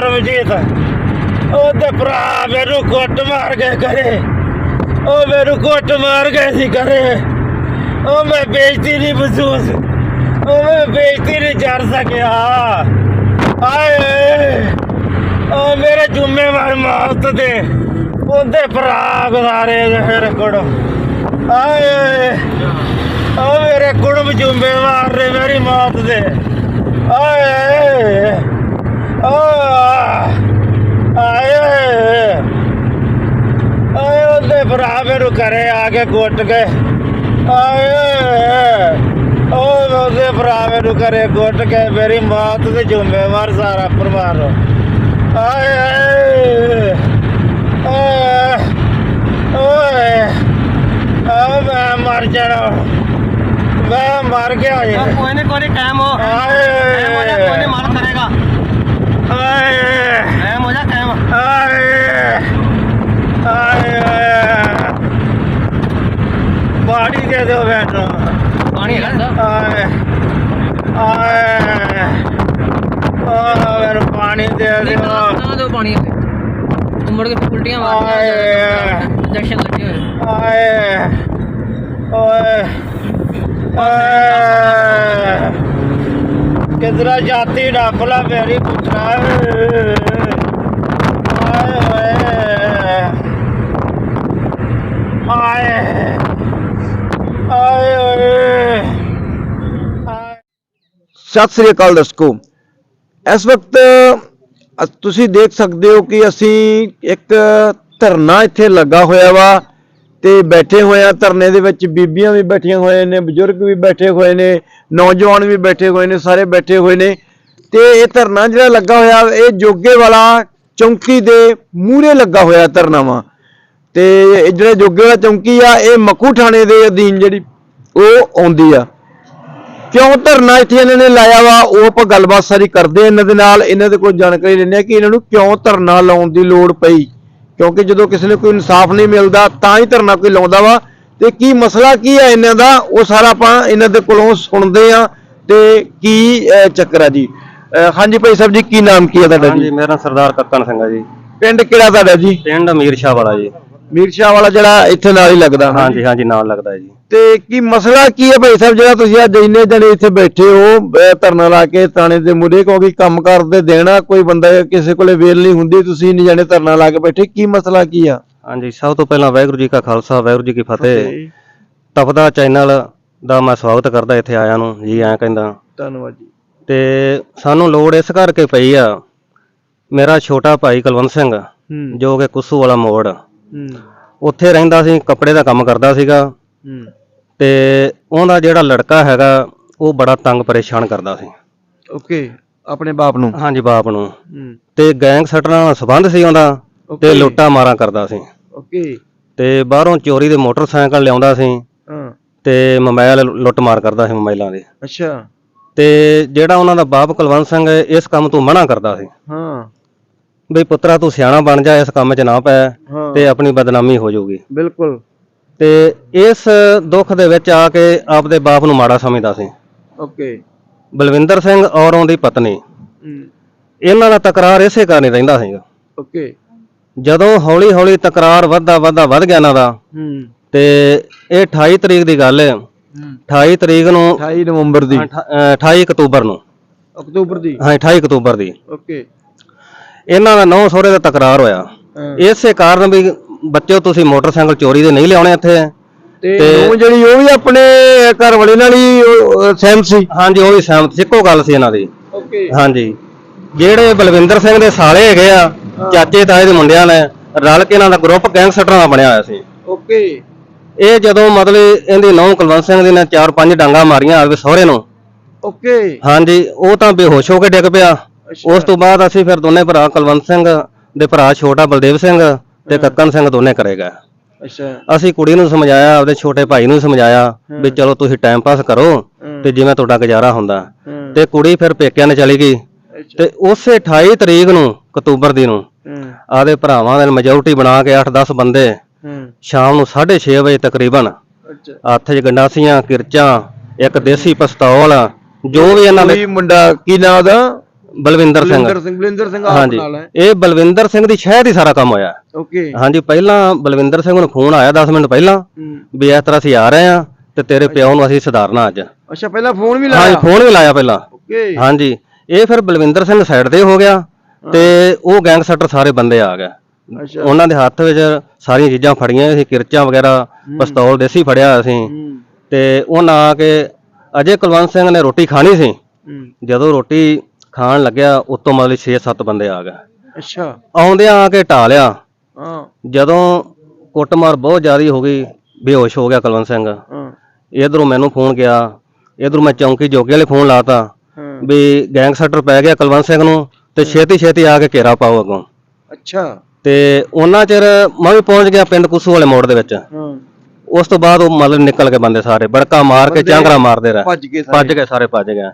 ਪਰਮਜੀਤ, ਉਹਦੇ ਭਰਾ ਮੈਨੂੰ ਕੁੱਟ ਮਾਰ ਕੇ ਕਰੇ ਉਹ ਮੈਨੂੰ ਕੁੱਟ ਮਾਰ ਕੇ ਸੀ ਕਰੇ ਉਹ ਮੈਂ ਬੇਇੱਜ਼ਤੀ ਨਹੀਂ ਮਹਿਸੂਸ, ਉਹ ਮੈਂ ਬੇਇੱਜ਼ਤੀ ਨਹੀਂ ਕਰ ਸਕਿਆ। ਆਏ, ਉਹ ਮੇਰੇ ਜ਼ਿੰਮੇਵਾਰ ਮੌਤ ਦੇ ਉਹਦੇ ਭਰਾ ਗੁਜ਼ਾਰੇ ਮੇਰੇ ਫਿਰ ਆਏ, ਉਹ ਮੇਰੇ ਕੁੜਮ ਜ਼ਿੰਮੇਵਾਰ ਨੇ ਮੇਰੀ ਮੌਤ ਦੇ। ਆਏ ਆਏ। ਆਏ ਉਹਦੇ ਭਰਾ ਮੈਨੂੰ ਘਰੇ ਆ ਕੇ ਗੁੱਟ ਕੇ। ਆਏ। ਉਹ ਉਹਦੇ ਭਰਾ ਮੈਨੂੰ ਘਰੇ ਗੁੱਟ ਕੇ ਮੇਰੀ ਮਾਂ ਤੇ ਜ਼ਿੰਮੇਵਾਰ ਸਾਰਾ ਪਰਿਵਾਰ। ਆਏ ਓਏ ਆ ਮੈਂ ਮਰ ਜਾਣਾ। ਮੈਂ ਮਰ ਗਿਆ ਯਾਰ ਕੋਈ ਨਾ ਕੋਈ ਟਾਈਮ ਹੋ। ਆਏ। ਪਾਣੀ ਦੇ ਦਿਓ ਨਾ ਦੋ ਪਾਣੀ ਤੂੰ ਮੁੜ ਕੇ ਫਿਰ ਉਲਟੀਆਂ ਮਾਰਦੀਆਂ ਆਏ। ਇੰਜੈਕਸ਼ਨ ਲੱਗੇ ਹੋਏ ਆਏ। ਓਏ ਓਏ ਕਿਧਰਾ ਜਾਤੀ ਡਾਪਲਾ ਮੇਰੀ ਪੁੱਤਰਾ। ਆਏ ਓਏ ਆਏ ਆਏ। ਓਏ ਆਏ। ਸਤਿ ਸ੍ਰੀ ਅਕਾਲ ਦਰਸ਼ਕੋ ਇਸ ਵਕਤ ਤੁਸੀਂ ਦੇਖ ਸਕਦੇ ਹੋ ਕਿ ਅਸੀਂ ਇੱਕ ਧਰਨਾ ਇੱਥੇ ਲੱਗਾ ਹੋਇਆ ਵਾ ਤੇ ਬੈਠੇ ਹੋਏ ਆ। ਧਰਨੇ ਦੇ ਵਿੱਚ ਬੀਬੀਆਂ ਵੀ ਬੈਠੀਆਂ ਹੋਏ ਨੇ, ਬਜ਼ੁਰਗ ਵੀ ਬੈਠੇ ਹੋਏ ਨੇ, ਨੌਜਵਾਨ ਵੀ ਬੈਠੇ ਹੋਏ ਨੇ, ਸਾਰੇ ਬੈਠੇ ਹੋਏ ਨੇ। ਤੇ ਇਹ ਧਰਨਾ ਜਿਹੜਾ ਲੱਗਾ ਹੋਇਆ, ਇਹ ਜੋਗੇ ਵਾਲਾ ਚੌਂਕੀ ਦੇ ਮੂਹਰੇ ਲੱਗਾ ਹੋਇਆ ਧਰਨਾ ਵਾ। ਤੇ ਇਹ ਜਿਹੜਾ ਜੋਗੇ ਵਾਲਾ ਚੌਂਕੀ ਆ, ਇਹ ਮੱਕੂ ਥਾਣੇ ਦੇ ਅਧੀਨ ਜਿਹੜੀ ਉਹ ਆਉਂਦੀ ਆ। ਕਿਉਂ ਧਰਨਾ ਇੱਥੇ ਇਹਨਾਂ ਨੇ ਲਾਇਆ ਵਾ? ਉਹ ਆਪਾਂ ਗੱਲਬਾਤ ਸਾਰੀ ਕਰਦੇ ਆ ਇਹਨਾਂ ਦੇ ਨਾਲ। ਇਹਨਾਂ ਦੇ ਕੋਲ ਜਾਣਕਾਰੀ ਲੈਂਦੇ ਆ ਕਿ ਇਹਨਾਂ ਨੂੰ ਕਿਉਂ ਧਰਨਾ ਲਾਉਣ ਦੀ ਲੋੜ ਪਈ? ਕਿਉਂਕਿ ਜਦੋਂ ਕਿਸੇ ਨੂੰ ਕੋਈ ਇਨਸਾਫ ਨਹੀਂ ਮਿਲਦਾ ਤਾਂ ਹੀ ਧਰਨਾ ਕੋਈ ਲਾਉਂਦਾ ਵਾ। ਤੇ ਕੀ ਮਸਲਾ ਕੀ ਹੈ ਇਹਨਾਂ ਦਾ? ਉਹ ਸਾਰਾ ਆਪਾਂ ਇਹਨਾਂ ਦੇ ਕੋਲੋਂ ਸੁਣਦੇ ਆ। ਤੇ ਕੀ ਚੱਕਰ ਆ ਜੀ? ਹਾਂਜੀ ਭਾਈ ਸਾਹਿਬ ਜੀ ਕੀ ਨਾਮ ਕੀ ਹੈ ਤੁਹਾਡਾ ਜੀ? ਮੇਰਾ ਸਰਦਾਰ ਕੱਕਨ ਸਿੰਘ ਆ ਜੀ। ਪਿੰਡ ਕਿਹੜਾ ਤੁਹਾਡਾ ਜੀ? ਪਿੰਡ ਅਮੀਰ ਸ਼ਾਹ ਵਾਲਾ ਜੀ। ਮੀਰ ਸ਼ਾਹ ਵਾਲਾ ਜਿਹੜਾ ਇੱਥੇ ਨਾਲ ਹੀ ਲੱਗਦਾ। ਨਾ? ਹਾਂਜੀ ਹਾਂਜੀ ਨਾਲ ਲੱਗਦਾ ਜੀ। ਤੇ ਕੀ ਮਸਲਾ ਕੀ ਹੈ ਭਾਈ ਸਾਹਿਬ ਜਿਹੜਾ ਤੁਸੀਂ ਅੱਜ ਇੰਨੇ ਜਣੇ ਇੱਥੇ ਬੈਠੇ ਹੋ ਅਹ ਧਰਨਾ ਲਾ ਕੇ ਥਾਣੇ ਦੇ ਮੁਰੇ ਕਿਉਂਕਿ ਕੰਮ ਕਰਦੇ ਦੇਣਾ ਕੋਈ ਬੰਦਾ ਕਿਸੇ ਕੋਲੇ ਵੇਲ ਨਹੀਂ ਹੁੰਦੀ ਤੁਸੀਂ ਇੰਨੇ ਜਣੇ ਧਰਨਾ ਲਾ ਕੇ ਬੈਠੇ ਕੀ ਮਸਲਾ ਕੀ ਆ? ਹਾਂਜੀ ਸਭ ਤੋਂ ਪਹਿਲਾਂ ਵਾਹਿਗੁਰੂ ਜੀ ਕਾ ਖਾਲਸਾ ਵਾਹਿਗੁਰੂ ਜੀ ਕੀ ਫਤਿਹ। ਤਪਦਾ ਚੈਨਲ ਦਾ ਮੈਂ ਸਵਾਗਤ ਕਰਦਾ ਇੱਥੇ ਆਇਆਂ ਨੂੰ ਜੀ ਐਂ ਕਹਿੰਦਾ। ਧੰਨਵਾਦ ਜੀ। ਤੇ ਸਾਨੂੰ ਲੋੜ ਇਸ ਕਰਕੇ ਪਈ ਆ ਮੇਰਾ ਛੋਟਾ ਭਾਈ ਕੁਲਵੰਤ ਸਿੰਘ ਹੂੰ। ਜੋ ਕਿ ਕੁੱਸੂ ਵਾਲਾ ਮੋੜ। ਹੂੰ। ਉੱਥੇ ਰਹਿੰਦਾ ਸੀ ਕੱਪੜੇ ਦਾ ਕੰਮ ਕਰਦਾ ਸੀਗਾ। ਹੂੰ। ਤੇ ਉਹਦਾ ਜਿਹੜਾ ਲੜਕਾ ਹੈਗਾ ਉਹ ਬੜਾ ਤੰਗ ਪਰੇਸ਼ਾਨ ਕਰਦਾ ਸੀ। ਓਕੇ ਆਪਣੇ ਬਾਪ ਨੂੰ? ਹਾਂਜੀ ਬਾਪ ਨੂੰ। ਹੂੰ। ਤੇ ਗੈਂਗ ਸਟਰਾਂ ਨਾਲ ਸੰਬੰਧ ਸੀ ਉਹਦਾ ਤੇ. ਲੁੱਟਾ ਮਾਰਾਂ ਕਰਦਾ ਸੀ। ਓਕੇ। ਤੇ ਬਾਹਰੋਂ ਚੋਰੀ ਦੇ ਮੋਟਰਸਾਈਕਲ ਲਿਆਉਂਦਾ ਸੀ। ਹਾਂ। ਤੇ ਮੋਬਾਈਲ ਲੁੱਟ ਮਾਰ ਕਰਦਾ ਸੀ ਮੋਬਾਈਲਾਂ ਦੇ। ਅੱਛਾ। ਤੇ ਜਿਹੜਾ ਉਹਨਾਂ ਦਾ ਬਾਪ ਕੁਲਵੰਤ ਸਿੰਘ ਇਸ ਕੰਮ ਤੋਂ ਮਨਾ ਕਰਦਾ ਸੀ। ਹਾਂ। ਬਈ ਪੁੱਤਰਾ ਤੂੰ ਸਿਆਣਾ ਬਣ ਜਾ ਇਸ ਕੰਮ 'ਚ ਨਾ ਪੈ ਹਾਂ। ਤੇ ਆਪਣੀ ਬਦਨਾਮੀ ਹੋ ਜਾਊਗੀ। ਬਿਲਕੁਲ। ਤੇ ਇਸ ਦੁੱਖ ਦੇ ਵਿੱਚ ਆ ਕੇ ਆਪਦੇ ਬਾਪ ਨੂੰ ਮਾੜਾ ਸਮਝਦਾ ਸੀ। ਓਕੇ। ਬਲਵਿੰਦਰ ਸਿੰਘ ਔਰ ਉਹਦੀ ਪਤਨੀ। ਇਹਨਾਂ ਦਾ ਤਕਰਾਰ ਇਸੇ ਕਾਰਨ ਹੀ ਰਹਿੰਦਾ ਸੀਗਾ ਓਕੇ। ਜਦੋਂ ਹੌਲੀ ਹੌਲੀ ਤਕਰਾਰ ਵੱਧਦਾ ਵੱਧਦਾ ਵੱਧ ਗਿਆ ਇਹਨਾਂ ਦਾ ਹੂੰ। ਤੇ ਇਹ 28 ਤਰੀਕ ਦੀ ਗੱਲ ਹੈ ਹੂੰ। 28 ਤਰੀਕ ਨੂੰ 28 ਨਵੰਬਰ ਦੀ। ਅਠ- ਅਹ 28 ਅਕਤੂਬਰ ਨੂੰ। ਅਕਤੂਬਰ ਦੀ। ਹਾਂ 28 ਅਕਤੂਬਰ ਦੀ। ਓਕੇ। ਇਹਨਾਂ ਦਾ ਨੌ ਸਹੁਰੇ ਦਾ ਤਕਰਾਰ ਹੋਇਆ। ਇਸੇ ਕਾਰਨ ਵੀ ਬੱਚਿਓ ਤੁਸੀਂ ਮੋਟਰਸਾਈਕਲ ਚੋਰੀ ਦੇ ਨਹੀਂ ਲਿਆਉਣੇ ਇੱਥੇ। ਤੇ ਉਹ ਜਿਹੜੀ ਉਹ ਵੀ ਆਪਣੇ ਘਰ ਵਾਲੇ ਨਾਲ ਹੀ ਸਹਿਮਤ ਸੀ? ਹਾਂਜੀ ਉਹ ਵੀ ਸਹਿਮਤ ਸੀ। ਇੱਕੋ ਗੱਲ ਸੀ ਇਹਨਾਂ ਦੀ। ਓਕੇ। ਹਾਂਜੀ। ਜਿਹੜੇ ਬਲਵਿੰਦਰ ਸਿੰਘ ਦੇ ਸਾਲੇ ਹੈਗੇ ਆ ਚਾਚੇ ਤਾਏ ਦੇ ਮੁੰਡਿਆਂ ਨੇ ਰਲ ਕੇ ਇਹਨਾਂ ਦਾ ਗਰੁੱਪ ਗੈਂਗਸਟਰਾਂ ਦਾ ਬਣਿਆ ਹੋਇਆ ਸੀ। ਓਕੇ। ਇਹ ਜਦੋਂ ਮਤਲਬ ਇਹਦੀ ਨੌ ਕੁਲਵੰਤ ਸਿੰਘ ਦੀ ਨੇ ਚਾਰ ਪੰਜ ਡਾਂਗਾ ਮਾਰੀਆਂ ਆਪਦੇ ਸਹੁਰੇ ਨੂੰ। ਓਕੇ। ਹਾਂਜੀ ਉਹ ਤਾਂ ਬੇਹੋਸ਼ ਹੋ ਕੇ ਡਿੱਗ ਪਿਆ। ਉਸ ਤੋਂ ਬਾਅਦ ਅਸੀਂ ਫਿਰ ਦੋਨੇ ਭਰਾ ਕੁਲਵੰਤ ਸਿੰਘ ਦੇ ਭਰਾ ਛੋਟਾ ਬਲਦੇਵ ਸਿੰਘ ਤੇ ਕੱਕਨ ਸਿੰਘ ਦੋਨੇ ਕਰੇ ਗਏ। ਅੱਛਾ। ਅਸੀਂ ਕੁੜੀ ਨੂੰ ਸਮਝਾਇਆ ਆਪਦੇ ਛੋਟੇ ਭਾਈ ਨੂੰ ਸਮਝਾਇਆ ਵੀ ਚਲੋ ਤੁਸੀਂ ਟਾਈਮ ਪਾਸ ਕਰੋ। ਤੇ ਜਿਵੇਂ ਤੁਹਾਡਾ ਗੁਜ਼ਾਰਾ ਹੁੰਦਾ। ਤੇ ਕੁੜੀ ਫਿਰ ਪੇਕਿਆਂ ਨੇ ਚਲੀ ਗਈ। ਤੇ ਉਸੇ 28 ਤਰੀਕ ਨੂੰ ਅਕਤੂਬਰ ਦੀ ਨੂੰ ਆਦੇ ਭਰਾਵਾਂ ਦੇ ਮੈਜੋਰਟੀ ਬਣਾ ਕੇ 8-10 ਬੰਦੇ ਸ਼ਾਮ ਨੂੰ 6:30 ਵਜੇ ਤਕਰੀਬਨ ਅੱਛਾ। ਹੱਥ 'ਚ ਗੰਡਾਸੀਆਂ ਕਿਰਚਾਂ ਇੱਕ ਦੇਸੀ ਪਿਸਤੌਲ ਜੋ ਵੀ ਇਹਨਾਂ ਦੇ ਮੁੰਡਾ ਕੀ ਨਾਮ ਦਾ ਬਲਵਿੰਦਰ ਸਿੰਘ। ਬਲਵਿੰਦਰ ਸਿੰਘ ਬਲਵਿੰਦਰ ਸਿੰਘ ਆਪ ਹਾਂਜੀ। ਨਾਲ ਹੈ। ਇਹ ਬਲਵਿੰਦਰ ਸਿੰਘ ਦੀ ਸ਼ਹਿਰ ਹੀ ਸਾਰਾ ਕੰਮ ਹੋਇਆ। ਓਕੇ ਹਾਂਜੀ ਪਹਿਲਾਂ ਬਲਵਿੰਦਰ ਸਿੰਘ ਨੂੰ ਫੋਨ ਆਇਆ 10 ਮਿੰਟ ਪਹਿਲਾਂ ਹੂੰ। ਵੀ ਇਸ ਤਰ੍ਹਾਂ ਅਸੀਂ ਆ ਰਹੇ ਆ ਤੇ ਤੇਰੇ ਪਿਓ ਨੂੰ ਅਸੀਂ ਸੁਧਾਰਨਾ ਅੱਜ। ਅੱਛਾ ਪਹਿਲਾਂ ਫੋਨ ਵੀ ਹਾਂਜੀ ਲਾਇਆ ਫੋਨ ਵੀ ਲਾਇਆ ਪਹਿਲਾਂ। ਓਕੇ ਹਾਂਜੀ ਇਹ ਫਿਰ ਬਲਵਿੰਦਰ ਸਿੰਘ ਸਾਈਡ ਤੇ ਹੋ ਗਿਆ ਤੇ ਉਹ ਗੈਂਗਸਟਰ ਸਾਰੇ ਬੰਦੇ ਆ ਗਏ। ਅੱਛਾ। ਉਹਨਾਂ ਦੇ ਹੱਥ ਵਿੱਚ ਸਾਰੀਆਂ ਚੀਜ਼ਾਂ ਫੜੀਆਂ ਸੀ ਕਿਰਚਾਂ ਵਗੈਰਾ ਪਿਸਤੌਲ ਦੇਸੀ ਫੜਿਆ ਅਸੀਂ ਹੂੰ। ਤੇ ਉਹਨਾਂ ਆ ਕੇ ਅਜੇ ਕੁਲਵੰਤ ਸਿੰਘ ਨੇ ਰੋਟੀ ਖਾਣੀ ਸੀ। ਹੂੰ। ਜਦੋਂ ਰੋਟੀ ਖਾਣ ਲੱਗਿਆ ਉਤੋਂ ਮਤਲਬ 6-7 ਬੰਦੇ ਆ ਗਏ। ਅੱਛਾ। ਆਉਂਦਿਆਂ ਆ ਕੇ ਢਾ ਲਿਆ। ਹਾਂ। ਜਦੋਂ ਕੁੱਟਮਾਰ ਬਹੁਤ ਜ਼ਿਆਦੀ ਹੋ ਗਈ ਬੇਹੋਸ਼ ਹੋ ਗਿਆ ਕੁਲਵੰਤ ਸਿੰਘ। ਹਾਂ। ਇਧਰੋਂ ਮੈਨੂੰ ਫੋਨ ਗਿਆ ਇਧਰੋਂ ਮੈਂ ਚੌਂਕੀ ਜੋਗੇ ਵਾਲੇ ਫੋਨ ਲਾਤਾ ਹਾਂ। ਵੀ ਗੈਂਗਸਟਰ ਪੈ ਗਿਆ ਕੁਲਵੰਤ ਸਿੰਘ ਨੂੰ ਤੇ ਛੇਤੀ ਛੇਤੀ ਆ ਕੇ ਘੇਰਾ ਪਾਓ ਅੱਗੋਂ। ਅੱਛਾ। ਤੇ ਉਹਨਾਂ ਚਿਰ ਮੈਂ ਵੀ ਪਹੁੰਚ ਗਿਆ ਪਿੰਡ ਕੁੱਸੂ ਵਾਲੇ ਮੋੜ ਦੇ ਵਿੱਚ। ਹਾਂ। ਉਸ ਤੋਂ ਬਾਅਦ ਉਹ ਮਤਲਬ ਨਿਕਲ ਕੇ ਬੰਦੇ ਸਾਰੇ ਬੜਕਾ ਮਾਰ ਕੇ ਬੰਦੇ ਚਾਂਗਰਾ ਮਾਰਦੇ ਰਹੇ। ਭੱਜ ਗਏ ਸਾਰੇ। ਭੱਜ ਗਏ ਸਾਰੇ ਭੱਜ ਗਏ।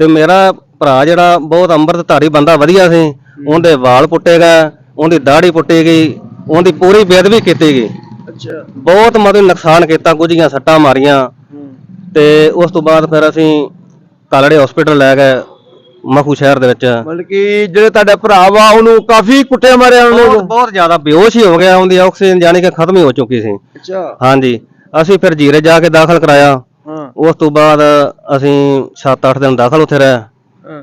ਤੇ ਮੇਰਾ ਭਰਾ ਜਿਹੜਾ ਬਹੁਤ ਅੰਮ੍ਰਿਤਧਾਰੀ ਬੰਦਾ ਵਧੀਆ ਸੀ। ਉਹਦੇ ਵਾਲ ਪੁੱਟੇ ਗਏ ਉਹਦੀ ਦਾੜੀ ਪੁੱਟੀ ਗਈ ਉਹਦੀ ਪੂਰੀ ਬੇਅਦਬੀ ਕੀਤੀ ਗਈ। ਅੱਛਾ। ਬਹੁਤ ਮਤਲਬ ਨੁਕਸਾਨ ਕੀਤਾ ਗੁੱਝੀਆਂ ਸੱਟਾਂ ਮਾਰੀਆਂ। ਤੇ ਉਸ ਤੋਂ ਬਾਅਦ ਫਿਰ ਅਸੀਂ ਕਾਲੜੇ ਹਸਪੀਟਲ ਲੈ ਗਏ ਮਖੂ ਸ਼ਹਿਰ ਦੇ ਵਿੱਚ। ਮਤਲਬ ਕਿ ਜਿਹੜੇ ਤੁਹਾਡਾ ਭਰਾ ਵਾ ਉਹਨੂੰ ਕਾਫੀ ਕੁੱਟਿਆ ਮਾਰਿਆ ਉਹਨੇ ਬਹੁਤ ਜ਼ਿਆਦਾ ਬੇਹੋਸ਼ ਹੀ ਹੋ ਗਿਆ ਉਹਦੀ ਆਕਸੀਜਨ ਜਾਨੀ ਕਿ ਖਤਮ ਹੀ ਹੋ ਚੁੱਕੀ ਸੀ। ਅੱਛਾ। ਹਾਂਜੀ। ਅਸੀਂ ਫਿਰ ਜੀਰੇ ਜਾ ਕੇ ਦਾਖਲ ਕਰਾਇਆ। ਹਾਂ। ਉਸ ਤੋਂ ਬਾਅਦ ਅਸੀਂ 7-8 ਦਿਨ ਦਾਖਲ ਉੱਥੇ ਰਹੇ।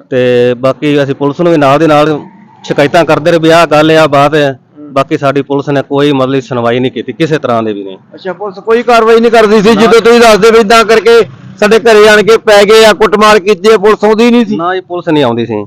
ਤੇ ਬਾਕੀ ਅਸੀਂ ਪੁਲਿਸ ਨੂੰ ਵੀ ਨਾਲ ਦੇ ਨਾਲ ਸ਼ਿਕਾਇਤਾਂ ਕਰਦੇ ਰਹੇ ਵੀ ਆਹ ਗੱਲ ਆ ਬਾਤ ਹੈ। ਬਾਕੀ ਸਾਡੀ ਪੁਲਿਸ ਨੇ ਕੋਈ ਮਤਲਬ ਸੁਣਵਾਈ ਨਹੀਂ ਕੀਤੀ ਕਿਸੇ ਤਰ੍ਹਾਂ ਦੇ ਵੀ ਨਹੀਂ। ਅੱਛਾ ਪੁਲਿਸ ਕੋਈ ਕਾਰਵਾਈ ਨਹੀਂ ਕਰਦੀ ਸੀ ਜਦੋਂ ਤੁਸੀਂ ਦੱਸਦੇ ਵੀ ਇਦਾਂ ਕਰਕੇ ਸਾਡੇ ਘਰੇ ਆਣ ਕੇ ਪੈ ਗਏ ਆ ਕੁੱਟਮਾਰ ਕੀਤੀ ਪੁਲਿਸ ਆਉਂਦੀ ਨਹੀਂ ਸੀ। ਨਾ ਹੀ ਪੁਲਿਸ ਨਹੀਂ ਆਉਂਦੀ ਸੀ।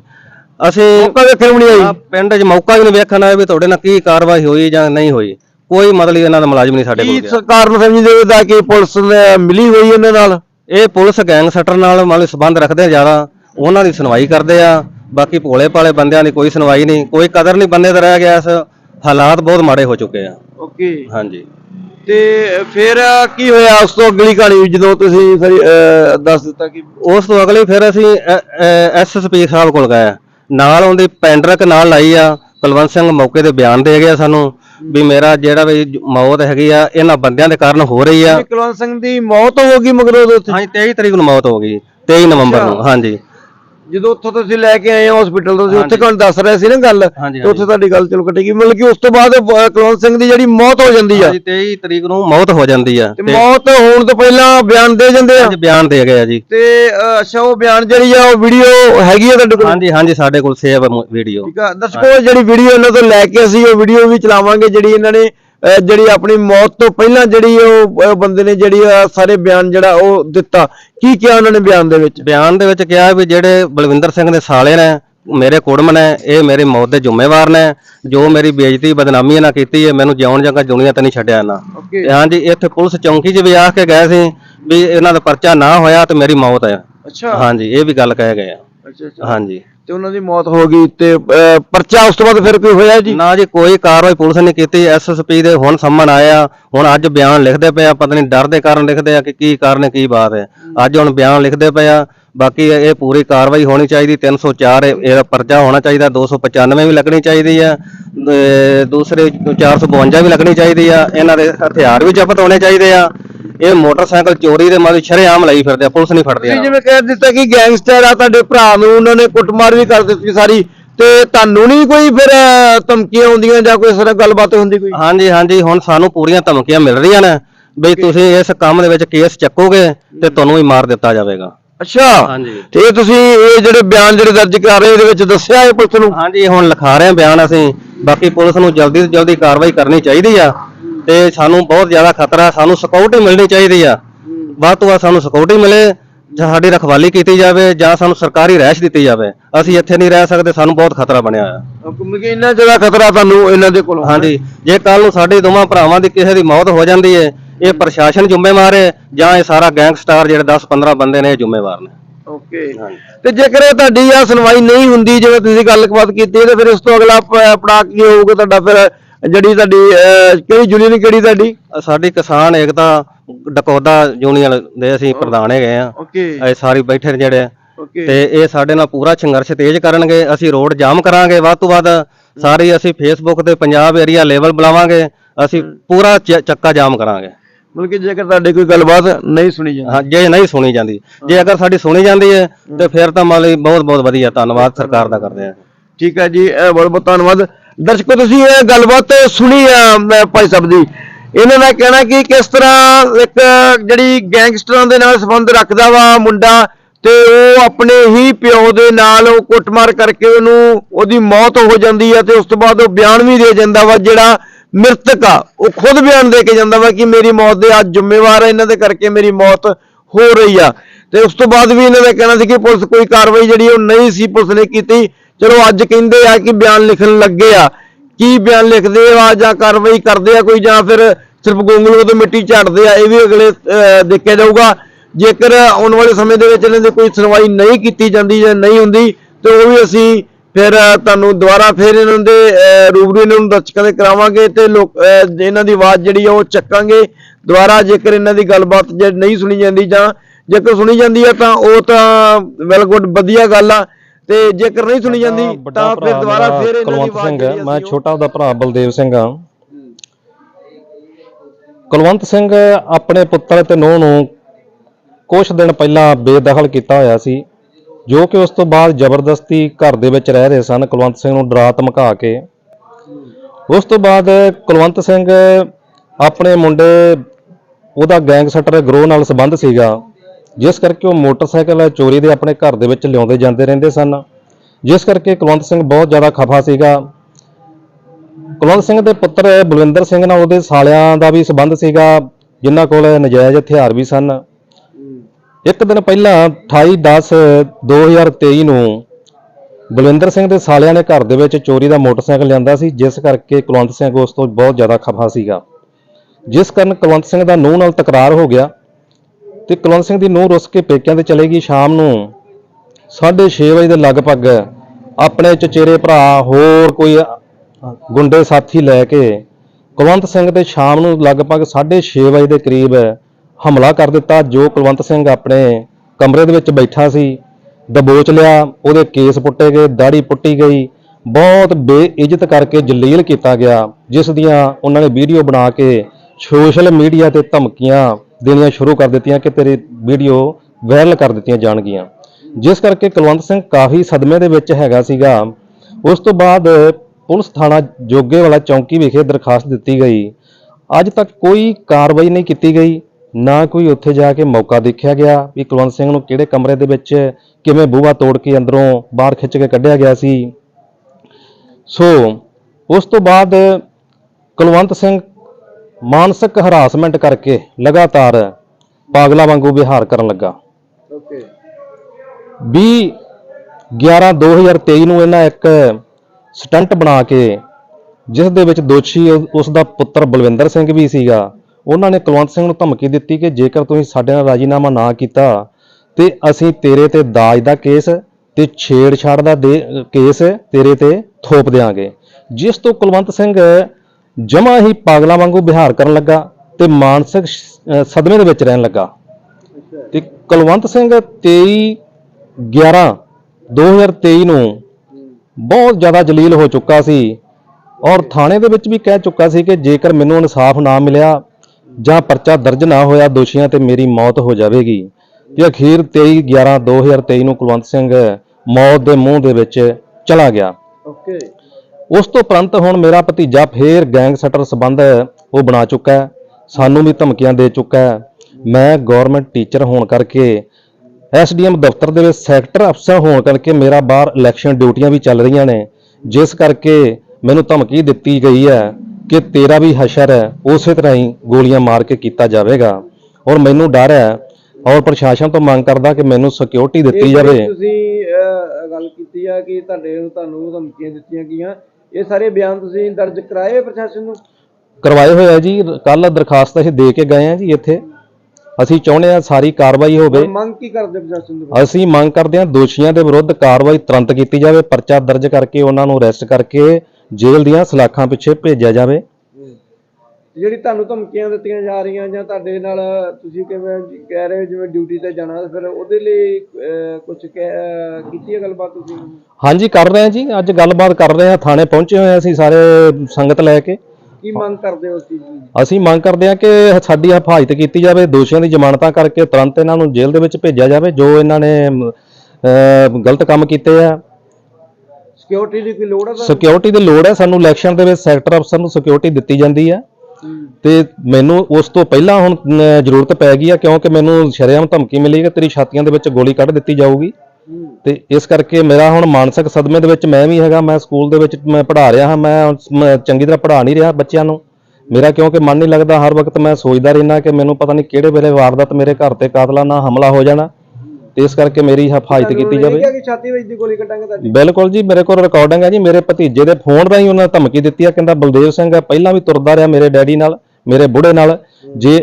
ਅਸੀਂ ਮੌਕਾ ਵੇਖਣ ਨਹੀਂ ਆਈ। ਪਿੰਡ 'ਚ ਮੌਕਾ ਵੀ ਨਹੀਂ ਵੇਖਣ ਆਇਆ ਵੀ ਤੁਹਾਡੇ ਨਾਲ ਕੀ ਕਾਰਵਾਈ ਹੋਈ ਜਾਂ ਨਹੀਂ ਹੋਈ। ਕੋਈ ਮਤਲਬ ਇਹਨਾਂ ਦਾ ਮੁਲਾਜ਼ਮ ਨਹੀਂ ਸਾਡੇ ਕੋਲ ਕੀ ਗਿਆ। ਸਰਕਾਰ ਨੂੰ ਸਮਝਦੇ ਹੋ ਦਾ ਕਿ ਪੁਲਿਸ ਨੇ ਮਿਲੀ ਹੋਈ ਇਹਨਾਂ ਨਾਲ? ਇਹ ਪੁਲਿਸ ਗੈਂਗਸਟਰ ਨਾਲ ਮਤਲਬ ਸੰਬੰਧ ਰੱਖਦੇ ਆ ਜ਼ਿਆਦਾ। ਉਹਨਾਂ ਦੀ ਸੁਣਵਾਈ ਕਰਦੇ ਆ। ਬਾਕੀ ਭੋਲੇ ਭਾਲੇ ਬੰਦਿਆਂ ਦੀ ਕੋਈ ਸੁਣਵਾਈ ਨਹੀਂ। ਕੋਈ ਕਦਰ ਨਹੀਂ ਬੰਦੇ ਦਾ ਰਹਿ ਗਿਆ। ਇਸ ਹਾਲਾਤ ਬਹੁਤ ਮਾੜੇ ਹੋ ਚੁੱਕੇ ਆ। ਓਕੇ। ਹਾਂਜੀ। ਤੇ ਫਿਰ ਕੀ ਹੋਇਆ? ਉਸ ਤੋਂ ਅਗਲੀ ਕਹਾਣੀ ਜਦੋਂ ਤੁਸੀਂ ਫਿਰ ਅਹ, ਦੱਸ ਦਿੱਤਾ ਕਿ ਉਸ ਤੋਂ ਅਗਲੇ ਫਿਰ ਅਸੀਂ ਐਸਐਸਪੀ ਸਾਹਿਬ ਕੋਲ ਗਏ ਨਾਲ ਉਹਦੀ ਪੈਂਡਰਕ ਨਾਲ ਲਾਈ ਆ। ਕੁਲਵੰਤ ਸਿੰਘ ਮੌਕੇ ਤੇ ਬਿਆਨ ਦੇ ਗਿਆ ਸਾਨੂੰ। ਵੀ ਮੇਰਾ ਜਿਹੜਾ ਵੀ ਮੌਤ ਹੈਗੀ ਆ ਇਹਨਾਂ ਬੰਦਿਆਂ ਦੇ ਕਾਰਨ ਹੋ ਰਹੀ ਆ। ਕੁਲਵੰਤ ਸਿੰਘ ਦੀ ਮੌਤ ਹੋ ਗਈ ਮਗਰੋਂ ਉਹਦੇ ਉੱਥੇ ਹਾਂਜੀ 23 ਤਰੀਕ ਨੂੰ ਮੌਤ ਹੋ ਗਈ 23 ਨਵੰਬਰ ਨੂੰ ਹਾਂਜੀ। ਜਦੋਂ ਉੱਥੋਂ ਤੁਸੀਂ ਲੈ ਕੇ ਆਏ ਹੋ ਹਸਪੀਟਲ ਤੋਂ ਤੁਸੀਂ ਉੱਥੇ ਕੋਣ ਦੱਸ ਰਹੇ ਸੀ ਨਾ ਗੱਲ ਹਾਂਜੀ, ਤੇ ਉੱਥੇ ਤੁਹਾਡੀ ਗੱਲ ਚਲੋ ਕੱਟੇਗੀ ਮਤਲਬ ਕਿ ਉਸ ਤੋਂ ਬਾਅਦ ਅਹ, ਕੁਲਵੰਤ ਸਿੰਘ ਦੀ ਜਿਹੜੀ ਮੌਤ ਹੋ ਜਾਂਦੀ ਆ। ਹਾਂਜੀ 23 ਤਰੀਕ ਨੂੰ ਮੌਤ ਹੋ ਜਾਂਦੀ ਆ। ਤੇ ਮੌਤ ਹੋਣ ਤੋਂ ਪਹਿਲਾਂ ਬਿਆਨ ਦੇ ਜਾਂਦੇ ਆ? ਅੱਜ ਬਿਆਨ ਦੇ ਗਏ ਆ ਜੀ। ਤੇ ਅਹ, ਅੱਛਾ ਉਹ ਬਿਆਨ ਜਿਹੜੀ ਆ ਉਹ ਵੀਡੀਓ ਹੈਗੀ ਆ ਤੁਹਾਡੇ ਕੋਲ? ਹਾਂਜੀ ਹਾਂਜੀ ਸਾਡੇ ਕੋਲ ਸੇਵ ਵੀਡੀਓ ਠੀਕ ਆ। ਦਰਸ਼ਕੋ ਜਿਹੜੀ ਵੀਡੀਓ ਇਹਨਾਂ ਤੋਂ ਲੈ ਕੇ ਅਸੀਂ ਉਹ ਵੀਡੀਓ ਵੀ ਚਲਾਵਾਂਗੇ ਜਿਹੜੀ ਇਹਨਾਂ ਨੇ ਜਿਹੜੀ ਆਪਣੀ ਮੌਤ ਤੋਂ ਪਹਿਲਾਂ ਜਿਹੜੀ ਉਹ ਬੰਦੇ ਨੇ ਜਿਹੜੀ ਆ ਸਾਰੇ ਬਿਆਨ ਜਿਹੜਾ ਉਹ ਦਿੱਤਾ ਕੀ ਕਿਹਾ ਉਹਨਾਂ ਨੇ ਬਿਆਨ ਦੇ ਵਿੱਚ? ਬਿਆਨ ਦੇ ਵਿੱਚ ਕਿਹਾ ਵੀ ਜਿਹੜੇ ਬਲਵਿੰਦਰ ਸਿੰਘ ਦੇ ਸਾਲੇ ਨੇ ਮੇਰੇ ਕੁੜਮ ਨੇ ਇਹ ਮੇਰੀ ਮੌਤ ਦੇ ਜ਼ਿੰਮੇਵਾਰ ਨੇ ਜੋ ਮੇਰੀ ਬੇਇੱਜ਼ਤੀ ਬਦਨਾਮੀ ਇਹਨਾਂ ਕੀਤੀ ਹੈ ਮੈਨੂੰ ਜਿਉਣ ਜਗਾ ਦੁਨੀਆ ਤੇ ਨਹੀਂ ਛੱਡਿਆ ਇਹਨਾਂ। ਹਾਂਜੀ ਇੱਥੇ ਪੁਲਿਸ ਚੌਂਕੀ 'ਚ ਵੀ ਆ ਕੇ ਗਏ ਸੀ ਵੀ ਇਹਨਾਂ ਦਾ ਪਰਚਾ ਨਾ ਹੋਇਆ ਤੇ ਮੇਰੀ ਮੌਤ ਹੈ। ਅੱਛਾ। ਹਾਂਜੀ ਇਹ ਵੀ ਗੱਲ ਕਹਿ ਗਏ ਆ। ਅੱਛਾ ਅੱਛਾ। ਹਾਂਜੀ ਤੇ ਉਹਨਾਂ ਦੀ ਮੌਤ ਹੋ ਗਈ ਤੇ ਅਹ, ਪਰਚਾ ਉਸ ਤੋਂ ਬਾਅਦ ਫਿਰ ਕੋਈ ਹੋਇਆ ਜੀ? ਨਾ ਜੀ ਕੋਈ ਕਾਰਵਾਈ ਪੁਲਿਸ ਨੇ ਕੀਤੀ। ਐਸਐਸਪੀ ਦੇ ਹੁਣ ਸੰਮਨ ਆਇਆ ਹੁਣ ਅੱਜ ਬਿਆਨ ਲਿਖਦੇ ਪਏ ਆ। ਪਤਾ ਨਹੀਂ ਡਰ ਦੇ ਕਾਰਨ ਲਿਖਦੇ ਆ ਕਿ ਕੀ ਕਾਰਨ ਹੈ, ਕੀ ਬਾਤ ਹੈ। ਅੱਜ ਹੁਣ ਬਿਆਨ ਲਿਖਦੇ ਪਏ ਆ। ਬਾਕੀ ਇਹ ਪੂਰੀ ਕਾਰਵਾਈ ਹੋਣੀ ਚਾਹੀਦੀ। 304 ਇਹ- ਇਹਦਾ ਪਰਚਾ ਹੋਣਾ ਚਾਹੀਦਾ। 295 ਵੀ ਲੱਗਣੀ ਚਾਹੀਦੀ ਆ। ਤੇ ਦੂਸਰੇ 452 ਵੀ ਲੱਗਣੀ ਚਾਹੀਦੀ ਆ। ਇਹਨਾਂ ਦੇ ਹਥਿਆਰ ਵੀ ਜ਼ਬਤ ਹੋਣੇ ਚਾਹੀਦੇ ਆ। ਇਹ ਮੋਟਰਸਾਈਕਲ ਚੋਰੀ ਦੇ ਮਾਰੇ ਸ਼ਰੇਆਮ ਲਈ ਫਿਰਦੇ ਆ ਪੁਲਿਸ ਨਹੀਂ ਫੜਦੀ ਤੁਸੀਂ। ਜਿਵੇਂ ਕਹਿ ਦਿੱਤਾ ਕਿ ਗੈਂਗਸਟਰ ਆ ਤੁਹਾਡੇ ਭਰਾ ਨੂੰ ਉਹਨਾਂ ਨੇ ਕੁੱਟਮਾਰ ਵੀ ਕਰ ਦਿੱਤੀ ਸਾਰੀ ਤੇ ਤੁਹਾਨੂੰ ਨਹੀਂ ਕੋਈ ਫਿਰ ਧਮਕੀਆਂ ਆਉਂਦੀਆਂ ਜਾਂ ਕੋਈ ਇਸ ਤਰ੍ਹਾਂ ਗੱਲਬਾਤ ਹੁੰਦੀ ਕੋਈ? ਹਾਂਜੀ ਹਾਂਜੀ ਹੁਣ ਸਾਨੂੰ ਪੂਰੀਆਂ ਧਮਕੀਆਂ ਮਿਲ ਰਹੀਆਂ ਨੇ ਵੀ ਤੁਸੀਂ ਇਸ ਕੰਮ ਦੇ ਵਿੱਚ ਕੇਸ ਚੱਕੋਗੇ ਤੇ ਤੁਹਾਨੂੰ ਵੀ ਮਾਰ ਦਿੱਤਾ ਜਾਵੇਗਾ। ਅੱਛਾ। ਹਾਂਜੀ। ਤੇ ਇਹ ਤੁਸੀਂ ਇਹ ਜਿਹੜੇ ਬਿਆਨ ਜਿਹੜੇ ਦਰਜ ਕਰ ਰਹੇ ਇਹਦੇ ਵਿੱਚ ਦੱਸਿਆ ਇਹ ਪੁਲਿਸ ਨੂੰ? ਹਾਂਜੀ ਹੁਣ ਲਿਖਾ ਰਹੇ ਹਾਂ ਬਿਆਨ ਅਸੀਂ। ਬਾਕੀ ਪੁਲਿਸ ਨੂੰ ਜਲਦੀ ਤੋਂ ਜਲਦੀ ਕਾਰਵਾਈ ਕਰਨੀ ਚਾਹੀਦੀ ਆ। ਤੇ ਸਾਨੂੰ ਬਹੁਤ ਜ਼ਿਆਦਾ ਖਤਰਾ ਸਾਨੂੰ ਸਿਕਿਉਰਿਟੀ ਮਿਲਣੀ ਚਾਹੀਦੀ ਆ। ਵੱਧ ਤੋਂ ਵੱਧ ਸਾਨੂੰ ਸਿਕਿਉਰਿਟੀ ਮਿਲੇ ਜਾਂ ਸਾਡੀ ਰਖਵਾਲੀ ਕੀਤੀ ਜਾਵੇ ਜਾਂ ਸਾਨੂੰ ਸਰਕਾਰੀ ਰਹਿਸ਼ ਦਿੱਤੀ ਜਾਵੇ। ਅਸੀਂ ਇੱਥੇ ਨਹੀਂ ਰਹਿ ਸਕਦੇ ਸਾਨੂੰ ਬਹੁਤ ਖਤਰਾ ਬਣਿਆ ਹੋਇਆ। ਕਿਉਂਕਿ ਇੰਨਾ ਜ਼ਿਆਦਾ ਖਤਰਾ ਤੁਹਾਨੂੰ ਇਹਨਾਂ ਦੇ ਕੋਲੋਂ? ਹਾਂਜੀ। ਜੇ ਕੱਲ ਨੂੰ ਸਾਡੇ ਦੋਵਾਂ ਭਰਾਵਾਂ ਦੀ ਕਿਸੇ ਦੀ ਮੌਤ ਹੋ ਜਾਂਦੀ ਹੈ ਇਹ ਪ੍ਰਸ਼ਾਸਨ ਜ਼ਿੰਮੇਵਾਰ ਹੈ ਜਾਂ ਇਹ ਸਾਰਾ ਗੈਂਗਸਟਰ ਜਿਹੜੇ 10-15 ਬੰਦੇ ਨੇ ਇਹ ਜ਼ਿੰਮੇਵਾਰ ਨੇ। ਓਕੇ। ਤੇ ਜੇਕਰ ਇਹ ਤੁਹਾਡੀ ਆ ਸੁਣਵਾਈ ਨਹੀਂ ਹੁੰਦੀ ਜਿਵੇਂ ਤੁਸੀਂ ਗੱਲਬਾਤ ਕੀਤੀ ਤੇ ਫਿਰ ਇਸ ਤੋਂ ਅਗਲਾ ਪੜਾਅ ਕੀ ਹੋਊਗਾ ਤੁਹਾਡਾ? ਫਿਰ ਜਿਹੜੀ ਤੁਹਾਡੀ ਅਹ, ਕਿਹੜੀ ਯੂਨੀਅਨ ਕਿਹੜੀ ਤੁਹਾਡੀ? ਸਾਡੀ ਕਿਸਾਨ ਏਕਤਾ ਡਕੌਦਾ ਯੂਨੀਅਨ ਦੇ ਅਸੀਂ ਪ੍ਰਧਾਨ ਹੈਗੇ ਆ। ਓਕੇ। ਇਹ ਸਾਰੇ ਬੈਠੇ ਨੇ ਜਿਹੜੇ। ਓਕੇ। ਤੇ ਇਹ ਸਾਡੇ ਨਾਲ ਪੂਰਾ ਸੰਘਰਸ਼ ਤੇਜ਼ ਕਰਨਗੇ ਅਸੀਂ ਰੋਡ ਜਾਮ ਕਰਾਂਗੇ ਵੱਧ ਤੋਂ ਵੱਧ ਸਾਰੇ ਅਸੀਂ ਫੇਸਬੁੱਕ ਤੇ ਪੰਜਾਬ ਏਰੀਆ ਲੈਵਲ ਬੁਲਾਵਾਂਗੇ ਅਸੀਂ ਪੂਰਾ ਚ- ਚੱਕਾ ਜਾਮ ਕਰਾਂਗੇ। ਮਤਲਬ ਕਿ ਜੇਕਰ ਤੁਹਾਡੀ ਕੋਈ ਗੱਲਬਾਤ ਨਹੀਂ ਸੁਣੀ ਜਾਂਦੀ। ਹਾਂ ਜੇ ਨਹੀਂ ਸੁਣੀ ਜਾਂਦੀ। ਜੇ ਅਗਰ ਸਾਡੀ ਸੁਣੀ ਜਾਂਦੀ ਹੈ ਤੇ ਫਿਰ ਤਾਂ ਮੰਨ ਲਈ ਬਹੁਤ ਬਹੁਤ ਵਧੀਆ। ਧੰਨਵਾਦ ਸਰਕਾਰ ਦਾ ਕਰਦੇ ਆ ਠੀਕ ਹੈ ਜੀ ਇਹ ਬਹੁਤ ਬਹੁਤ ਧੰਨਵਾਦ। ਦਰਸ਼ਕੋ, ਤੁਸੀਂ ਇਹ ਗੱਲਬਾਤ ਸੁਣੀ ਆ ਭਾਈ ਸਾਹਿਬ ਦੀ। ਇਹਨਾਂ ਦਾ ਕਹਿਣਾ ਕਿ ਕਿਸ ਤਰ੍ਹਾਂ ਇੱਕ ਜਿਹੜੀ ਗੈਂਗਸਟਰਾਂ ਦੇ ਨਾਲ ਸੰਬੰਧ ਰੱਖਦਾ ਵਾ ਮੁੰਡਾ ਤੇ ਉਹ ਆਪਣੇ ਹੀ ਪਿਓ ਦੇ ਨਾਲ ਉਹ ਕੁੱਟਮਾਰ ਕਰਕੇ ਉਹਨੂੰ ਉਹਦੀ ਮੌਤ ਹੋ ਜਾਂਦੀ ਹੈ ਤੇ ਉਸ ਤੋਂ ਬਾਅਦ ਉਹ ਬਿਆਨ ਵੀ ਦੇ ਜਾਂਦਾ ਵਾ ਜਿਹੜਾ ਮ੍ਰਿਤਕ ਆ, ਉਹ ਖੁਦ ਬਿਆਨ ਦੇ ਕੇ ਜਾਂਦਾ ਵਾ ਕਿ ਮੇਰੀ ਮੌਤ ਦੇ ਅੱਜ ਜ਼ਿੰਮੇਵਾਰ ਆ, ਇਹਨਾਂ ਦੇ ਕਰਕੇ ਮੇਰੀ ਮੌਤ ਹੋ ਰਹੀ ਆ। ਤੇ ਉਸ ਤੋਂ ਬਾਅਦ ਵੀ ਇਹਨਾਂ ਦਾ ਕਹਿਣਾ ਸੀ ਕਿ ਪੁਲਿਸ ਕੋਈ ਕਾਰਵਾਈ ਜਿਹੜੀ ਉਹ ਨਹੀਂ ਸੀ, ਪੁਲਿਸ ਨੇ ਕੀਤੀ। ਚਲੋ ਅੱਜ ਕਹਿੰਦੇ ਆ ਕਿ ਬਿਆਨ ਲਿਖਣ ਲੱਗੇ ਆ, ਕੀ ਬਿਆਨ ਲਿਖਦੇ ਆ ਜਾਂ ਕਾਰਵਾਈ ਕਰਦੇ ਆ ਕੋਈ ਜਾਂ ਫਿਰ ਸਿਰਫ ਗੋਂਗਲੂ ਤੋਂ ਮਿੱਟੀ ਝਾੜਦੇ ਆ, ਇਹ ਵੀ ਅਗਲੇ ਦੇਖਿਆ ਜਾਊਗਾ। ਜੇਕਰ ਆਉਣ ਵਾਲੇ ਸਮੇਂ ਦੇ ਵਿੱਚ ਇਹਨਾਂ ਦੀ ਕੋਈ ਸੁਣਵਾਈ ਨਹੀਂ ਕੀਤੀ ਜਾਂਦੀ ਜਾਂ ਨਹੀਂ ਹੁੰਦੀ, ਤੇ ਉਹ ਵੀ ਅਸੀਂ ਫਿਰ ਤੁਹਾਨੂੰ ਦੁਬਾਰਾ ਫਿਰ ਇਹਨਾਂ ਦੇ ਰੂਬਰੂ ਇਹਨਾਂ ਨੂੰ ਦਰਸ਼ਕਾਂ ਦੇ ਕਰਾਵਾਂਗੇ ਤੇ ਲੋਕ ਇਹਨਾਂ ਦੀ ਆਵਾਜ਼ ਜਿਹੜੀ ਆ ਉਹ ਚੱਕਾਂਗੇ। ਦੁਬਾਰਾ ਜੇਕਰ ਇਹਨਾਂ ਦੀ ਗੱਲਬਾਤ ਜੇ ਨਹੀਂ ਸੁਣੀ ਜਾਂਦੀ ਜਾਂ ਜੇਕਰ ਸੁਣੀ ਜਾਂਦੀ ਆ ਤਾਂ ਉਹ ਤਾਂ ਵੈਲ ਗੁੱਡ ਵਧੀਆ ਗੱਲ ਆ। ਤੇ ਜੇਕਰ ਨਹੀਂ ਸੁਣੀ ਜਾਂਦੀ ਤਾਂ ਫਿਰ ਦੁਬਾਰਾ ਫਿਰ ਇਹਨਾਂ ਦੀ ਕੁਲਵੰਤ ਆਵਾਜ਼ ਸਿੰਘ ਜਿਹੜੀ ਮੈਂ ਛੋਟਾ ਉਹਦਾ ਭਰਾ ਬਲਦੇਵ ਸਿੰਘ ਹਾਂ। ਕੁਲਵੰਤ ਸਿੰਘ ਆਪਣੇ ਪੁੱਤਰ ਤੇ ਨੂੰਹ ਨੂੰ ਕੁਝ ਦਿਨ ਪਹਿਲਾਂ ਬੇਦਖਲ ਕੀਤਾ ਹੋਇਆ ਸੀ ਜੋ ਕਿ ਉਸ ਤੋਂ ਬਾਅਦ ਜ਼ਬਰਦਸਤੀ ਘਰ ਦੇ ਵਿੱਚ ਰਹਿ ਰਹੇ ਸਨ। ਕੁਲਵੰਤ ਸਿੰਘ ਨੂੰ ਡਰਾ ਧਮਕਾ ਕੇ। ਉਸ ਤੋਂ ਬਾਅਦ ਕੁਲਵੰਤ ਸਿੰਘ ਆਪਣੇ ਮੁੰਡੇ ਉਹਦਾ ਗੈਂਗਸਟਰ ਗਰੋਹ ਨਾਲ ਸੰਬੰਧ ਸੀਗਾ। ਜਿਸ ਕਰਕੇ ਉਹ ਮੋਟਰਸਾਈਕਲ ਚੋਰੀ ਦੇ ਆਪਣੇ ਘਰ ਦੇ ਵਿੱਚ ਲਿਆਉਂਦੇ ਜਾਂਦੇ ਰਹਿੰਦੇ ਸਨ। ਜਿਸ ਕਰਕੇ ਕੁਲਵੰਤ ਸਿੰਘ ਬਹੁਤ ਜ਼ਿਆਦਾ ਖਫਾ ਸੀਗਾ। ਕੁਲਵੰਤ ਸਿੰਘ ਦੇ ਪੁੱਤਰ ਬਲਵਿੰਦਰ ਸਿੰਘ ਨਾਲ ਉਹਦੇ ਸਾਲਿਆਂ ਦਾ ਵੀ ਸੰਬੰਧ ਸੀਗਾ, ਜਿਨ੍ਹਾਂ ਕੋਲ ਨਜਾਇਜ਼ ਹਥਿਆਰ ਵੀ ਸਨ। ਇੱਕ ਦਿਨ ਪਹਿਲਾਂ 28/10/2023 ਨੂੰ ਬਲਵਿੰਦਰ ਸਿੰਘ ਦੇ ਸਾਲਿਆਂ ਨੇ ਘਰ ਦੇ ਵਿੱਚ ਚੋਰੀ ਦਾ ਮੋਟਰਸਾਈਕਲ ਲਿਆਂਦਾ ਸੀ, ਜਿਸ ਕਰਕੇ ਕੁਲਵੰਤ ਸਿੰਘ ਉਸ ਤੋਂ ਬਹੁਤ ਜ਼ਿਆਦਾ ਖਫਾ ਸੀਗਾ। ਜਿਸ ਕਾਰਨ ਕੁਲਵੰਤ ਸਿੰਘ ਦਾ ਨੂੰਹ ਨਾਲ ਤਕਰਾਰ ਹੋ ਗਿਆ। ਤੇ ਕੁਲਵੰਤ ਸਿੰਘ ਦੀ ਨੂੰਹ ਰੁੱਸ ਕੇ ਪੇਕਿਆਂ ਤੇ ਚਲੇ ਗਈ ਸ਼ਾਮ ਨੂੰ। 6:30 ਵਜੇ ਦੇ ਲਗਭਗ ਆਪਣੇ ਚਚੇਰੇ ਭਰਾ ਹੋਰ ਕੋਈ ਗੁੰਡੇ ਸਾਥੀ ਲੈ ਕੇ ਕੁਲਵੰਤ ਸਿੰਘ ਤੇ ਸ਼ਾਮ ਨੂੰ ਲਗਭਗ 6:30 ਵਜੇ ਦੇ ਕਰੀਬ ਹਮਲਾ ਕਰ ਦਿੱਤਾ, ਜੋ ਕੁਲਵੰਤ ਸਿੰਘ ਆਪਣੇ ਕਮਰੇ ਦੇ ਵਿੱਚ ਬੈਠਾ ਸੀ। ਦਬੋਚ ਲਿਆ, ਉਹਦੇ ਕੇਸ ਪੁੱਟੇ ਗਏ ਦਾੜੀ ਪੁੱਟੀ ਗਈ। ਬਹੁਤ ਬੇਇੱਜ਼ਤ ਕਰਕੇ ਜਲੀਲ ਕੀਤਾ ਗਿਆ, ਜਿਸ ਦੀਆਂ ਉਹਨਾਂ ਨੇ ਵੀਡੀਓ ਬਣਾ ਕੇ ਸੋਸ਼ਲ ਮੀਡੀਆ ਤੇ ਧਮਕੀਆਂ ਦੇਣੀਆਂ ਸ਼ੁਰੂ ਕਰ ਦਿੱਤੀਆਂ ਕਿ ਤੇਰੀ ਵੀਡੀਓ ਵਾਇਰਲ ਕਰ ਦਿੱਤੀਆਂ ਜਾਣਗੀਆਂ। ਜਿਸ ਕਰਕੇ ਕੁਲਵੰਤ ਸਿੰਘ ਕਾਫੀ ਸਦਮੇ ਦੇ ਵਿੱਚ ਹੈਗਾ ਸੀਗਾ। ਉਸ ਤੋਂ ਬਾਅਦ ਪੁਲਿਸ ਥਾਣਾ ਜੋਗੇ ਵਾਲਾ ਚੌਂਕੀ ਵਿਖੇ ਦਰਖਾਸਤ ਦਿੱਤੀ ਗਈ। ਅੱਜ ਤੱਕ ਕੋਈ ਕਾਰਵਾਈ ਨਹੀਂ ਕੀਤੀ ਗਈ। ਨਾ ਕੋਈ ਉੱਥੇ ਜਾ ਕੇ ਮੌਕਾ ਦੇਖਿਆ ਗਿਆ ਵੀ ਕੁਲਵੰਤ ਸਿੰਘ ਨੂੰ ਕਿਹੜੇ ਕਮਰੇ ਦੇ ਵਿੱਚ ਕਿਵੇਂ ਬੂਹਾ ਤੋੜ ਕੇ ਅੰਦਰੋਂ ਬਾਹਰ ਖਿੱਚ ਕੇ ਕੱਢਿਆ ਗਿਆ ਸੀ। ਸੋ, ਉਸ ਤੋਂ ਬਾਅਦ ਕੁਲਵੰਤ ਸਿੰਘ ਮਾਨਸਿਕ ਹਰਾਸਮੈਂਟ ਕਰਕੇ ਲਗਾਤਾਰ ਪਾਗਲਾ ਵਾਂਗੂ ਵਿਹਾਰ ਕਰਨ ਲੱਗਾ। ਓਕੇ 20 11 2023 ਨੂੰ ਇਹਨਾਂ ਇੱਕ ਸਟੰਟ ਬਣਾ ਕੇ ਜਿਸ ਦੇ ਵਿੱਚ ਦੋਸ਼ੀ ਉਸ- ਦਾ ਪੁੱਤਰ ਬਲਵਿੰਦਰ ਸਿੰਘ ਵੀ ਸੀਗਾ। ਉਹਨਾਂ ਨੇ ਕੁਲਵੰਤ ਸਿੰਘ ਨੂੰ ਧਮਕੀ ਦਿੱਤੀ ਕਿ ਜੇਕਰ ਤੁਸੀਂ ਸਾਡੇ ਨਾਲ ਰਾਜੀਨਾਮਾ ਨਾ ਕੀਤਾ ਤੇ ਅਸੀਂ ਤੇਰੇ ਤੇ ਦਾਜ ਦਾ ਕੇਸ ਤੇ ਛੇੜਛਾੜ ਦਾ ਦੇ ਕੇਸ ਤੇਰੇ ਤੇ ਥੋਪ ਦੇਾਂਗੇ ਜਿਸ ਤੋਂ ਕੁਲਵੰਤ ਸਿੰਘ ਜਮਾ ਹੀ ਪਾਗਲਾਂ ਵਾਂਗੂ ਵਿਹਾਰ ਕਰਨ ਲੱਗਾ ਤੇ ਮਾਨਸਿਕ ਸਦਮੇ ਦੇ ਵਿੱਚ ਰਹਿਣ ਲੱਗਾ। ਤੇ ਕੁਲਵੰਤ ਸਿੰਘ 23 11 2023 ਨੂੰ ਬਹੁਤ ਜ਼ਿਆਦਾ ਜਲੀਲ ਹੋ ਚੁੱਕਾ ਸੀ ਔਰ ਥਾਣੇ ਦੇ ਵਿੱਚ ਵੀ ਕਹਿ ਚੁੱਕਾ ਸੀ ਕਿ ਜੇਕਰ ਮੈਨੂੰ ਇਨਸਾਫ ਨਾ ਮਿਲਿਆ ਜਾਂ ਪਰਚਾ ਦਰਜ ਨਾ ਹੋਇਆ ਦੋਸ਼ੀਆਂ ਤੇ ਮੇਰੀ ਮੌਤ ਹੋ ਜਾਵੇਗੀ। ਤੇ ਅਖੀਰ 23 11 2023 ਨੂੰ ਕੁਲਵੰਤ ਸਿੰਘ ਮੌਤ ਦੇ ਮੂੰਹ ਦੇ ਵਿੱਚ ਚਲਾ ਗਿਆ। ਓਕੇ। ਉਸ ਤੋਂ ਉਪਰੰਤ ਹੁਣ ਮੇਰਾ ਭਤੀਜਾ ਫੇਰ ਗੈਂਗਸਟਰ ਸੰਬੰਧ ਉਹ ਬਣਾ ਚੁੱਕਾ ਹੈ। ਸਾਨੂੰ ਵੀ ਧਮਕੀਆਂ ਦੇ ਚੁੱਕਾ ਹੈ। ਮੈਂ ਗਵਰਨਮੈਂਟ ਟੀਚਰ ਹੋਣ ਕਰਕੇ ਐਸਡੀਐਮ ਦਫ਼ਤਰ ਦੇ ਵਿੱਚ ਸੈਕਟਰ ਅਫਸਰ ਹੋਣ ਕਰਕੇ ਮੇਰਾ ਬਾਹਰ ਇਲੈਕਸ਼ਨ ਡਿਊਟੀਆਂ ਵੀ ਚੱਲ ਰਹੀਆਂ ਨੇ। ਜਿਸ ਕਰਕੇ ਮੈਨੂੰ ਧਮਕੀ ਦਿੱਤੀ ਗਈ ਹੈ ਕਿ ਤੇਰਾ ਵੀ ਹਸ਼ਰ ਹੈ ਉਸੇ ਤਰ੍ਹਾਂ ਹੀ ਗੋਲੀਆਂ ਮਾਰ ਕੇ ਕੀਤਾ ਜਾਵੇਗਾ। ਔਰ ਮੈਨੂੰ ਡਰ ਹੈ ਔਰ ਪ੍ਰਸ਼ਾਸਨ ਤੋਂ ਮੰਗ ਕਰਦਾ ਕਿ ਮੈਨੂੰ ਸਿਕਿਉਰਿਟੀ ਦਿੱਤੀ ਜਾਵੇ। ਤੁਸੀਂ ਗੱਲ ਕੀਤੀ ਆ ਕਿ ਤੁਹਾਡੇ ਨੂੰ ਤੁਹਾਨੂੰ ਧਮਕੀਆਂ ਦਿੱਤੀਆਂ ਗਈਆਂ। ਇਹ ਸਾਰੇ ਬਿਆਨ ਤੁਸੀਂ ਦਰਜ ਕਰਾਏ ਪ੍ਰਸ਼ਾਸਨ ਨੂੰ? ਕਰਵਾਏ ਹੋਏ ਆ ਜੀ। ਕੱਲ ਦਰਖਾਸਤ ਅਸੀਂ ਦੇ ਕੇ ਗਏ ਆ ਜੀ ਇੱਥੇ। ਅਸੀਂ ਚਾਹੁੰਦੇ ਆ ਸਾਰੀ ਕਾਰਵਾਈ ਹੋਵੇ। ਮੰਗ ਕੀ ਕਰਦੇ ਪ੍ਰਸ਼ਾਸਨ ਤੋਂ? ਅਸੀਂ ਮੰਗ ਕਰਦੇ ਹਾਂ ਦੋਸ਼ੀਆਂ ਦੇ ਵਿਰੁੱਧ ਕਾਰਵਾਈ ਤੁਰੰਤ ਕੀਤੀ ਜਾਵੇ ਪਰਚਾ ਦਰਜ ਕਰਕੇ ਉਹਨਾਂ ਨੂੰ ਅਰੈਸਟ ਕਰਕੇ ਜੇਲ੍ਹ ਦੀਆਂ ਸਲਾਖਾਂ ਪਿੱਛੇ ਭੇਜਿਆ ਜਾਵੇ। ਜਿਹੜੀ ਤੁਹਾਨੂੰ ਧਮਕੀਆਂ ਦਿੱਤੀਆਂ ਜਾ ਰਹੀਆਂ ਜਾਂ ਤੁਹਾਡੇ ਨਾਲ ਤੁਸੀਂ ਕਿਵੇਂ ਕਹਿ ਰਹੇ ਹੋ ਜਿਵੇਂ ਡਿਊਟੀ ਤੇ ਜਾਣਾ ਫਿਰ ਉਹਦੇ ਲਈ ਕੁਝ ਕੀਤੀ ਹੈ ਗੱਲਬਾਤ ਤੁਸੀਂ? ਹਾਂਜੀ ਕਰ ਰਹੇ ਹਾਂ ਜੀ। ਅੱਜ ਗੱਲਬਾਤ ਕਰ ਰਹੇ ਹਾਂ ਥਾਣੇ ਪਹੁੰਚੇ ਹੋਏ ਹਾਂ ਅਸੀਂ ਸਾਰੇ ਸੰਗਤ ਲੈ ਕੇ। ਕੀ ਮੰਗ ਕਰਦੇ ਹੋ ਤੁਸੀਂ? ਅਸੀਂ ਮੰਗ ਕਰਦੇ ਹਾਂ ਕਿ ਸਾਡੀ ਹਿਫਾਜ਼ਤ ਕੀਤੀ ਜਾਵੇ ਦੋਸ਼ੀਆਂ ਦੀ ਜ਼ਮਾਨਤਾਂ ਕਰਕੇ ਤੁਰੰਤ ਇਹਨਾਂ ਨੂੰ ਜੇਲ੍ਹ ਦੇ ਵਿੱਚ ਭੇਜਿਆ ਜਾਵੇ ਜੋ ਇਹਨਾਂ ਨੇ ਗਲਤ ਕੰਮ ਕੀਤੇ ਆ। ਸਿਕਿਉਰਿਟੀ ਦੀ ਕੋਈ ਲੋੜ ਹੈ? ਸਿਕਿਉਰਿਟੀ ਦੀ ਲੋੜ ਹੈ ਸਾਨੂੰ ਇਲੈਕਸ਼ਨ ਦੇ ਵਿੱਚ ਸੈਕਟਰ ਅਫਸਰ ਨੂੰ ਸਿਕਿਉਰਿਟੀ ਦਿੱਤੀ ਜਾਂਦੀ ਹੂੰ। ਤੇ ਮੈਨੂੰ ਉਸ ਤੋਂ ਪਹਿਲਾਂ ਹੁਣ ਅਮ, ਜ਼ਰੂਰਤ ਪੈ ਗਈ ਆ ਕਿਉਂਕਿ ਮੈਨੂੰ ਸ਼ਰੇਆਮ ਧਮਕੀ ਮਿਲੀ ਕਿ ਤੇਰੀ ਛਾਤੀਆਂ ਦੇ ਵਿੱਚ ਗੋਲੀ ਕੱਢ ਦਿੱਤੀ ਜਾਊਗੀ। ਤੇ ਇਸ ਕਰਕੇ ਮੇਰਾ ਹੁਣ ਮਾਨਸਿਕ ਸਦਮੇ ਦੇ ਵਿੱਚ ਮੈਂ ਵੀ ਹੈਗਾ ਮੈਂ ਸਕੂਲ ਦੇ ਵਿੱਚ ਮੈਂ ਪੜ੍ਹਾ ਰਿਹਾ ਹਾਂ ਮੈਂ ਹੁਣ ਸ- ਮੈਂ ਚੰਗੀ ਤਰ੍ਹਾਂ ਪੜ੍ਹਾ ਨਹੀਂ ਰਿਹਾ ਬੱਚਿਆਂ ਨੂੰ। ਮੇਰਾ ਕਿਉਂਕਿ ਮਨ ਨਹੀਂ ਲੱਗਦਾ ਹਰ ਵਕਤ ਮੈਂ ਸੋਚਦਾ ਰਹਿਣਾ ਕਿ ਮੈਨੂੰ ਪਤਾ ਨਹੀਂ ਕਿਹੜੇ ਵੇਲੇ ਵਾਰਦਾਤ ਮੇਰੇ ਘਰ ਤੇ ਕਾਤਲਾਨਾ ਹਮਲਾ ਹੋ ਜਾਣਾ। ਤੇ ਇਸ ਕਰਕੇ ਮੇਰੀ ਹਿਫਾਜ਼ਤ ਕੀਤੀ ਜਾਵੇ। ਕਿ ਛਾਤੀ ਵਿੱਚ ਦੀ ਗੋਲੀ ਕੱਟਾਂਗੇ ਤੁਹਾਡੀ? ਬਿਲਕੁਲ ਜੀ ਮੇਰੇ ਕੋਲ ਰਿਕਾਰਡਿੰਗ ਹੈ ਜੀ ਮੇਰੇ ਭਤੀਜੇ ਦੇ ਫੋਨ ਰਾਹੀਂ ਉਹਨਾਂ ਧਮਕੀ ਦਿੱਤੀ ਆ ਕਹਿੰਦਾ ਬਲਦੇਵ ਸਿੰਘ ਪਹਿਲਾਂ ਵੀ ਤੁਰਦਾ ਰਿਹਾ ਮੇਰੇ ਡੈਡੀ ਨਾਲ ਮੇਰੇ ਬੁੜੇ ਨਾਲ। ਜੇ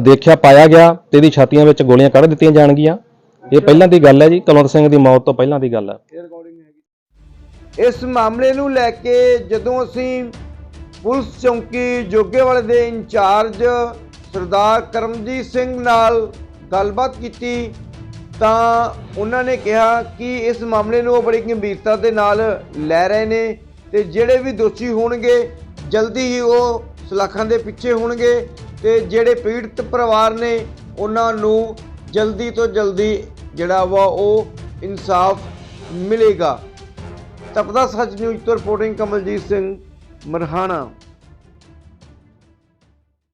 ਦੇਖਿਆ ਪਾਇਆ ਗਿਆ ਤੇ ਇਹਦੀ ਛਾਤੀਆਂ ਵਿੱਚ ਗੋਲੀਆਂ ਕੱਢ ਦਿੱਤੀਆਂ ਜਾਣਗੀਆਂ। ਇਹ ਪਹਿਲਾਂ ਦੀ ਗੱਲ ਹੈ ਜੀ ਕੁਲਵੰਤ ਸਿੰਘ ਦੀ ਮੌਤ ਤੋਂ ਪਹਿਲਾਂ ਦੀ ਗੱਲ ਹੈ। ਇਸ ਮਾਮਲੇ ਨੂੰ ਲੈ ਕੇ ਜਦੋਂ ਅਸੀਂ ਪੁਲਿਸ ਚੌਂਕੀ ਜੋਗੇਵਾਲੇ ਦੇ ਇੰਚਾਰਜ ਸਰਦਾਰ ਕਰਮਜੀਤ ਸਿੰਘ ਨਾਲ ਗੱਲਬਾਤ ਕੀਤੀ ਤਾਂ ਉਹਨਾਂ ਨੇ ਕਿਹਾ ਕਿ ਇਸ ਮਾਮਲੇ ਨੂੰ ਉਹ ਬੜੀ ਗੰਭੀਰਤਾ ਦੇ ਨਾਲ ਲੈ ਰਹੇ ਨੇ ਤੇ ਜਿਹੜੇ ਵੀ ਦੋਸ਼ੀ ਹੋਣਗੇ, ਜਲਦੀ ਹੀ ਉਹ ਸਲਾਖਾਂ ਦੇ ਪਿੱਛੇ ਹੋਣਗੇ ਤੇ ਜਿਹੜੇ ਪੀੜਤ ਪਰਿਵਾਰ ਨੇ ਉਹਨਾਂ ਨੂੰ ਜਲਦੀ ਤੋਂ ਜਲਦੀ ਜਿਹੜਾ ਵਾ ਉਹ ਇਨਸਾਫ ਮਿਲੇਗਾ। ਤਪਦਾ ਸੱਚ ਨਿਊਜ਼ ਤੋਂ ਰਿਪੋਰਟਿੰਗ ਕਮਲਜੀਤ ਸਿੰਘ, ਮਰਹਾਣਾ।